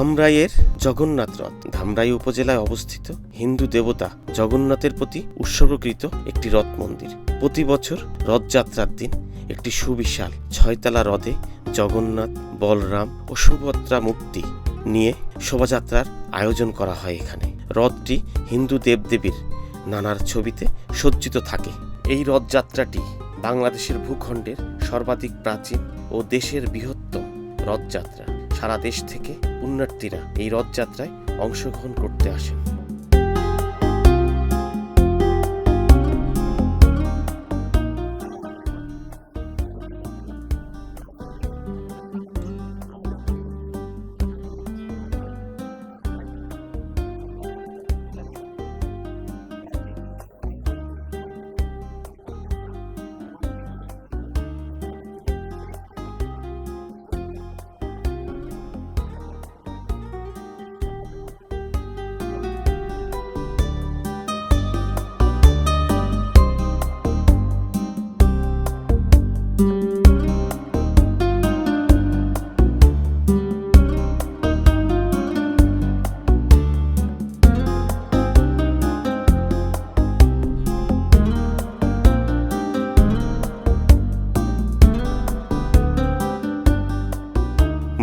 ধামরাইয়ের জগন্নাথ রথ ধামরাই উপজেলায় অবস্থিত হিন্দু দেবতা জগন্নাথের প্রতি উৎসর্গকৃত একটি রথ মন্দির। প্রতি বছর রথযাত্রার দিন একটি সুবিশাল ছয়তলা রথে জগন্নাথ, বলরাম ও সুভদ্রা মূর্তি নিয়ে শোভাযাত্রার আয়োজন করা হয় এখানে। রথটি হিন্দু দেবদেবীর নানার ছবিতে সজ্জিত থাকে। এই রথযাত্রাটি বাংলাদেশের ভূখণ্ডের সর্বাধিক প্রাচীন ও দেশের বৃহত্তম রথযাত্রা। সারা দেশ থেকে পুণ্যার্থীরা এই রথযাত্রায় অংশগ্রহণ করতে আসেন।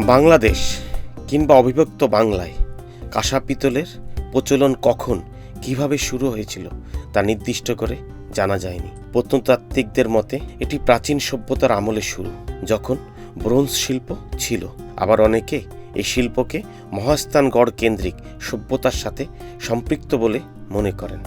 বাংলাদেশ কিংবা অবিভক্ত বাংলায় কাঁসা পিতলের প্রচলন কখন কীভাবে শুরু হয়েছিল তা নির্দিষ্ট করে জানা যায়নি। প্রত্নতাত্ত্বিকদের মতে, এটি প্রাচীন সভ্যতার আমলে শুরু, যখন ব্রোঞ্জ শিল্প ছিল। আবার অনেকে এই শিল্পকে মহাস্থানগড় কেন্দ্রিক সভ্যতার সাথে সম্পৃক্ত বলে মনে করেন।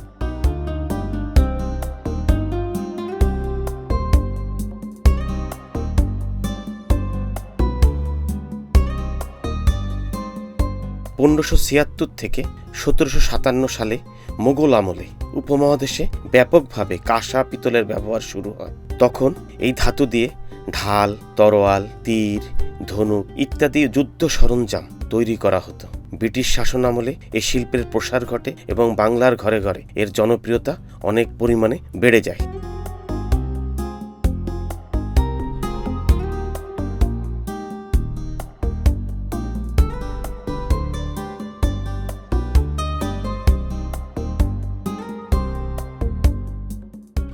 পনেরোশো ছিয়াত্তর থেকে সতেরোশো সাতান্ন সালে মোগল আমলে উপমহাদেশে ব্যাপকভাবে কাঁসা পিতলের ব্যবহার শুরু হয়। তখন এই ধাতু দিয়ে ঢাল, তরোয়াল, তীর, ধনুক ইত্যাদি যুদ্ধ সরঞ্জাম তৈরি করা হতো। ব্রিটিশ শাসন আমলে এই শিল্পের প্রসার ঘটে এবং বাংলার ঘরে ঘরে এর জনপ্রিয়তা অনেক পরিমাণে বেড়ে যায়।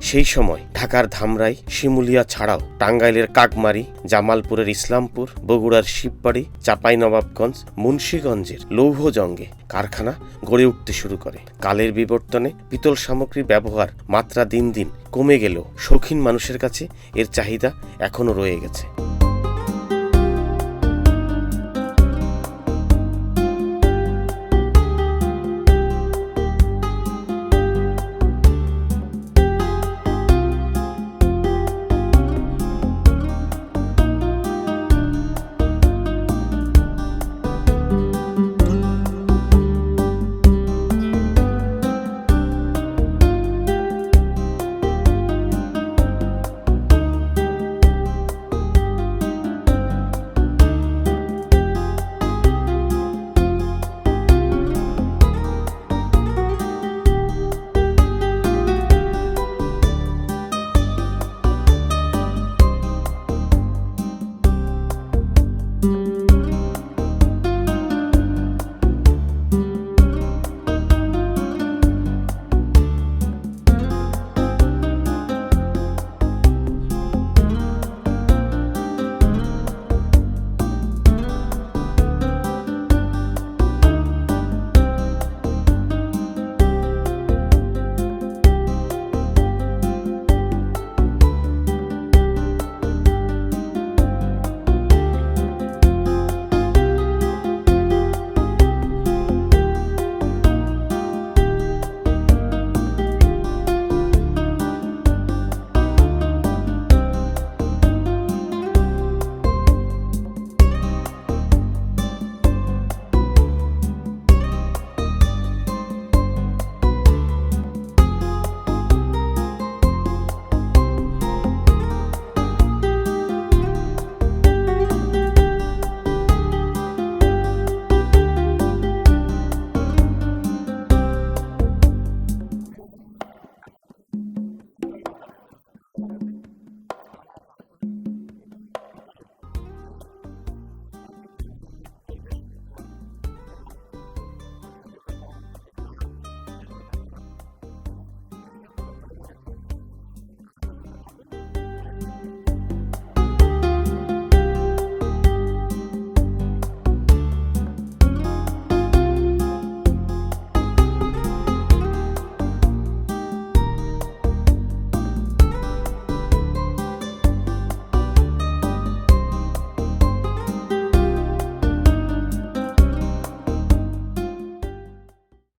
সেই সময় ঢাকার ধামরাই, শিমুলিয়া ছাড়াও টাঙ্গাইলের কাকমারি, জামালপুরের ইসলামপুর, বগুড়ার শিববাড়ি চাঁপাইনবাবগঞ্জ, মুন্সীগঞ্জের লৌহজঙ্গে কারখানা গড়ে উঠতে শুরু করে। কালের বিবর্তনে পিতল সামগ্রীর ব্যবহার মাত্রা দিন দিন কমে গেলেও শৌখিন মানুষের কাছে এর চাহিদা এখনও রয়ে গেছে।